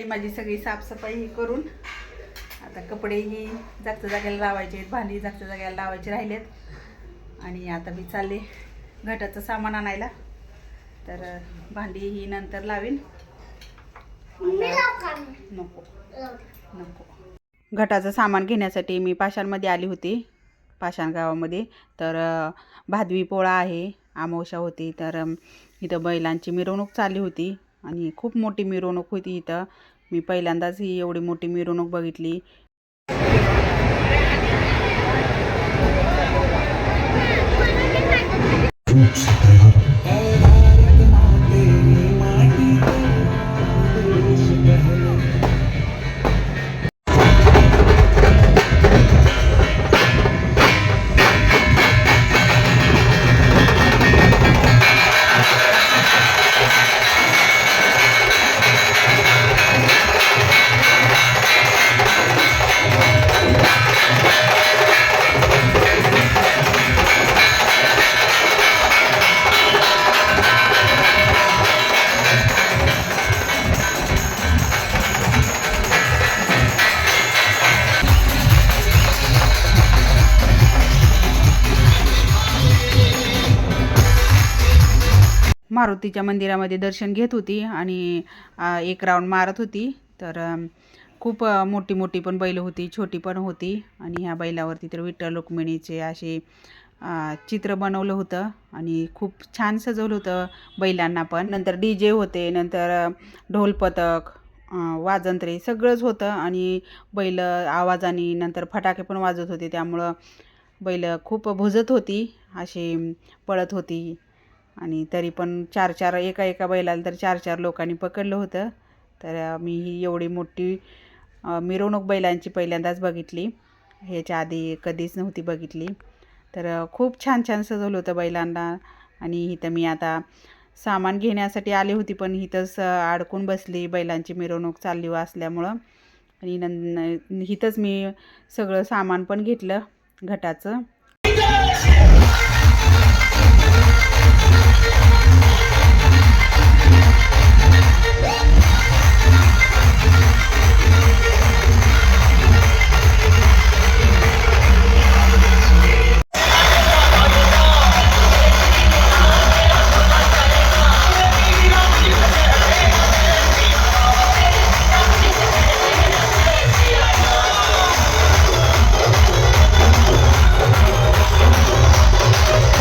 झाली माझी सगळी साफसफाई ही करून. आता कपडेही जागच्या जाग्याला लावायचे आहेत भांडी जागच्या जाग्याला लावायचे राहिलेत. आणि आता मी चालले घटाचं सामान आणायला. तर भांडी ही नंतर लावीन. नको. नको. घटाचं सामान घेण्यासाठी मी पाषाणमध्ये आली होती पाषाण गावामध्ये. तर भादवी पोळा आहे आमोशा होती. तर इथं बैलांची मिरवणूक चालली होती. आणि खूप मोठी मिरवणूक होती इथं. मी पहिल्यांदाच ही एवढी मोठी मिरवणूक बघितली. मारुतीच्या मंदिरामध्ये दर्शन घेत होती आणि एक राऊंड मारत होती. तर खूप मोठी मोठी पण बैल होती छोटी पण होती आणि ह्या बैलावरती तर विठ्ठल रुक्मिणीचे असे चित्र बनवलं होतं आणि खूप छान सजवलं होतं बैलांना पण. नंतर डी जे होते नंतर ढोलपथक ढोल पथक वाजंत्रे सगळंच होतं आणि बैल आवाजाने नंतर फटाके पण वाजत होते. त्यामुळं बैल खूप भुजत होती अशी पळत होती. आणि तरी पण चार चार एका एका बैलाला तर चार चार लोकांनी पकडलं होतं. तर मी ही एवढी मोठी मिरवणूक बैलांची पहिल्यांदाच बघितली. ह्याच्या आधी कधीच नव्हती बघितली. तर खूप छान छान सजवलं होतं बैलांना. आणि इथं मी आता सामान घेण्यासाठी आली होती पण इथंच अडकून बसली बैलांची मिरवणूक चालली असल्यामुळं. आणि नं इथंच मी सगळं सामान पण घेतलं घटाचं.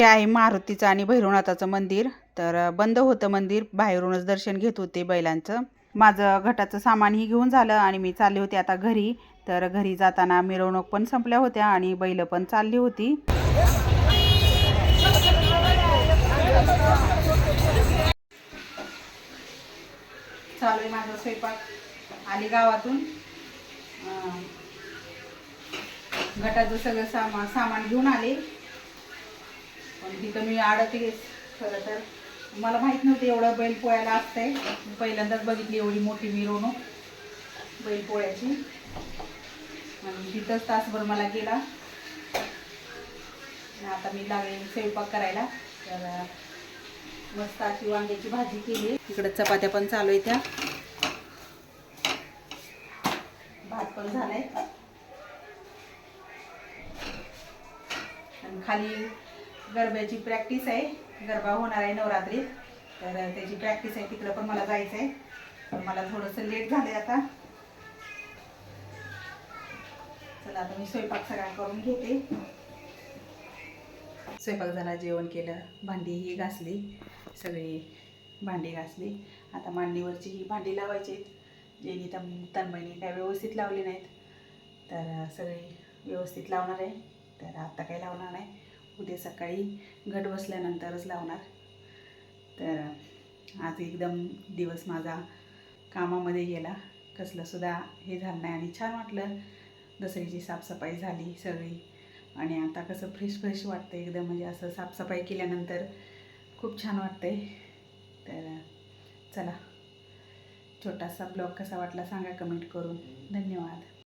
आहे मारुतीचं आणि भैरवनाथाचं मंदिर. तर बंद होतं मंदिर. बाहेरूनच दर्शन घेत होते बैलांचं. माझं घटाचं सामानही घेऊन झालं आणि मी चालले होते आता घरी. तर घरी जाताना मिरवणूक पण संपल्या होत्या आणि बैल पण चालली होती. चालू आहे माझा स्वयंपाक. आली गावातून. गटाचं सगळं सामान सामान घेऊन आले. आणि तिथं मी अडकले खरं तर मला माहीत नव्हतं एवढं बैल पोळ्याला असतंय. पहिल्यांदाच बघितली एवढी मोठी मिरवणूक बैल पोळ्याची. आणि तिथंच तासभर मला गेला. आता मी लागले स्वयंपाक करायला. तर मस्त अशी वांग्याची भाजी केली. इकडं चपात्या पण चालू आहे त्या. भात पण झालाय. आणि खाली गरब्याची प्रॅक्टिस आहे. गरबा होणार आहे नवरात्रीत. तर त्याची प्रॅक्टिस आहे. तिकडं पण मला जायचं आहे. मला थोडंसं लेट झालंय आता. चला आता मी स्वयंपाक सगळा करून घेते. स्वयंपाक झाला जेवण केलं भांडीही घासली सगळी भांडी घासली. आता मांडणीवरची ही भांडी लावायची आहेत. जेनी तन तन्मयनी काय व्यवस्थित लावली नाहीत. तर सगळी व्यवस्थित लावणार आहे. तर आत्ता काही लावणार नाही उद्या सकाळी घट बसल्यानंतरच लावणार. तर आज एकदम दिवस माझा कामामध्ये गेला. कसलंसुद्धा हे झालं नाही आणि छान वाटलं. दसऱ्याची साफसफाई झाली सगळी. आणि आता कसं फ्रेश फ्रेश वाटतं एकदम. म्हणजे असं साफसफाई केल्यानंतर खूप छान वाटतंय. तर चला छोटासा ब्लॉग कसा वाटला सांगा कमेंट करून. धन्यवाद.